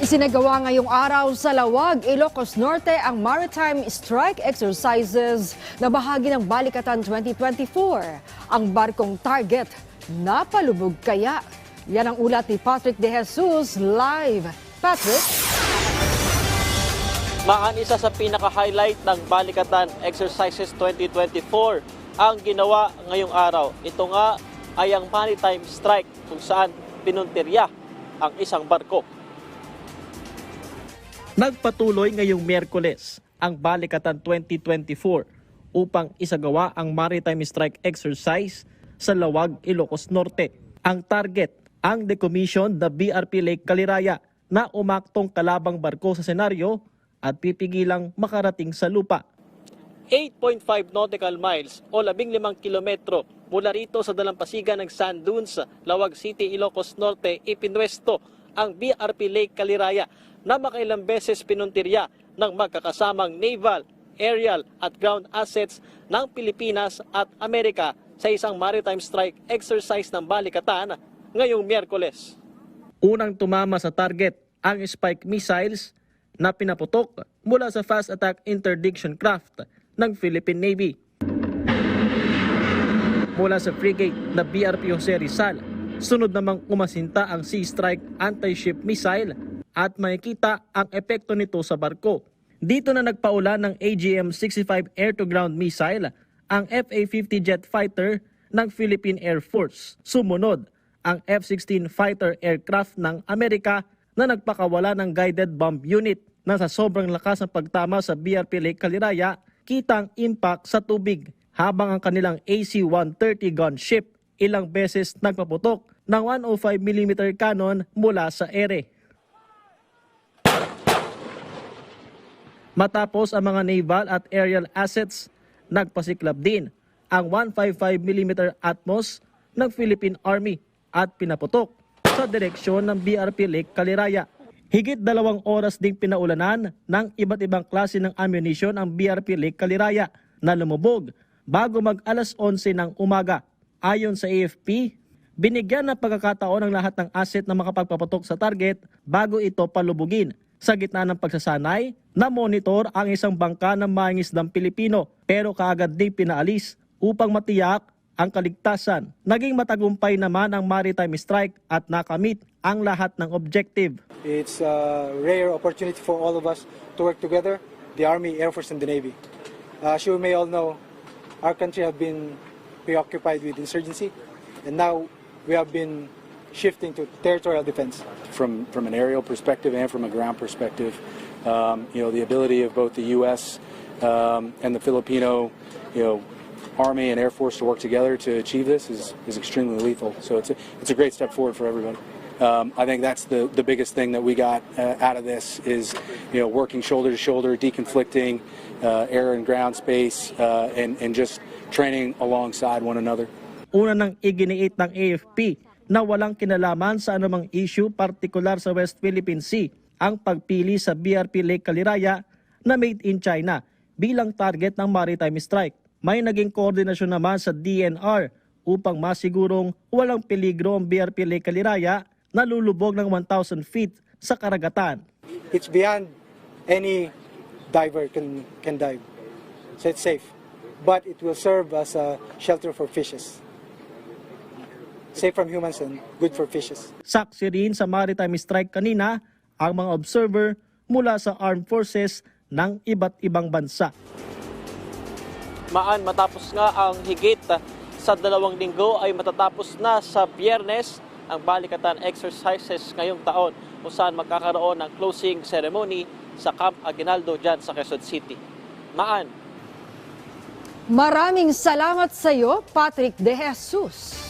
Isinagawa ngayong araw sa Lawag, Ilocos Norte ang Maritime Strike Exercises na bahagi ng Balikatan 2024. Ang barkong target, napalubog kaya? Yan ang ulat ni Patrick De Jesus live. Patrick? Maan isa sa pinaka-highlight ng Balikatan Exercises 2024 ang ginawa ngayong araw. Ito nga ay ang maritime strike kung saan pinuntirya ang isang barko. Nagpatuloy ngayong Miyerkules ang Balikatan 2024 upang isagawa ang maritime strike exercise sa Lawag, Ilocos Norte. Ang target, ang decommission the BRP Lake Caliraya na umaktong kalabang barko sa senaryo at pipigilang makarating sa lupa. 8.5 nautical miles o 15 kilometro mula rito sa dalampasigan ng Sand Dunes, Lawag City, Ilocos Norte, ipinwesto ang BRP Lake Caliraya na makailang beses pinuntirya ng magkakasamang naval, aerial at ground assets ng Pilipinas at Amerika sa isang maritime strike exercise ng Balikatan ngayong Miyerkules. Unang tumama sa target ang spike missiles na pinaputok mula sa fast attack interdiction craft ng Philippine Navy. Mula sa frigate na BRP Jose Rizal, sunod namang umasinta ang Sea Strike anti-ship missile at makikita ang epekto nito sa barko. Dito na nagpaula ng AGM-65 air-to-ground missile ang FA-50 jet fighter ng Philippine Air Force. Sumunod ang F-16 fighter aircraft ng Amerika na nagpakawala ng guided bomb unit na sa sobrang lakas ng pagtama sa BRP Lake Caliraya, kitang impact sa tubig habang ang kanilang AC-130 gunship ilang beses nagpaputok ng 105mm cannon mula sa ere. Matapos ang mga naval at aerial assets, nagpasiklab din ang 155mm Atmos ng Philippine Army at pinaputok sa direksyon ng BRP Lake Caliraya. Higit dalawang oras ding pinaulanan ng iba't ibang klase ng ammunition ang BRP Lake Caliraya na lumubog bago mag alas 11 ng umaga. Ayon sa AFP, binigyan ng pagkakataon ng lahat ng asset na makapagpapatok sa target bago ito palubugin. Sa gitna ng pagsasanay, na-monitor ang isang bangka ng mangingisdang Pilipino pero kaagad din pinaalis upang matiyak ang kaligtasan. Naging matagumpay naman ang maritime strike at nakamit ang lahat ng objective. It's a rare opportunity for all of us to work together, the Army, Air Force, and the Navy. As you may all know, our country have been preoccupied with insurgency, and now we have been shifting to territorial defense. from from an aerial perspective and from a ground perspective. Um, you know, the ability of both the U.S. Um, and the Filipino, you know, Army and Air Force to work together to achieve this is, is extremely lethal. So it's a, it's a great step forward for everybody. Um, I think that's the, the biggest thing that we got uh, out of this is, you know, working shoulder to shoulder, deconflicting uh, air and ground space, uh, and, and just training alongside one another. Una nang iginiit ng AFP na walang kinalaman sa anumang issue partikular sa West Philippine Sea ang pagpili sa BRP Lake Caliraya na made in China bilang target ng maritime strike. May naging koordinasyon naman sa DNR upang masigurong walang peligro ang BRP Lake Caliraya na lulubog ng 1,000 feet sa karagatan. It's beyond any diver can, can dive, so it's safe. But it will serve as a shelter for fishes. Safe from humans and good for fishes. Saksi rin sa maritime strike kanina ang mga observer mula sa armed forces ng iba't ibang bansa. Maan matapos nga ang higit sa dalawang linggo ay matatapos na sa biyernes ang balikatan exercises ngayong taon kung saan magkakaroon ng closing ceremony sa Camp Aguinaldo dyan sa Quezon City. Maan, Maraming salamat sa iyo, Patrick De Jesus.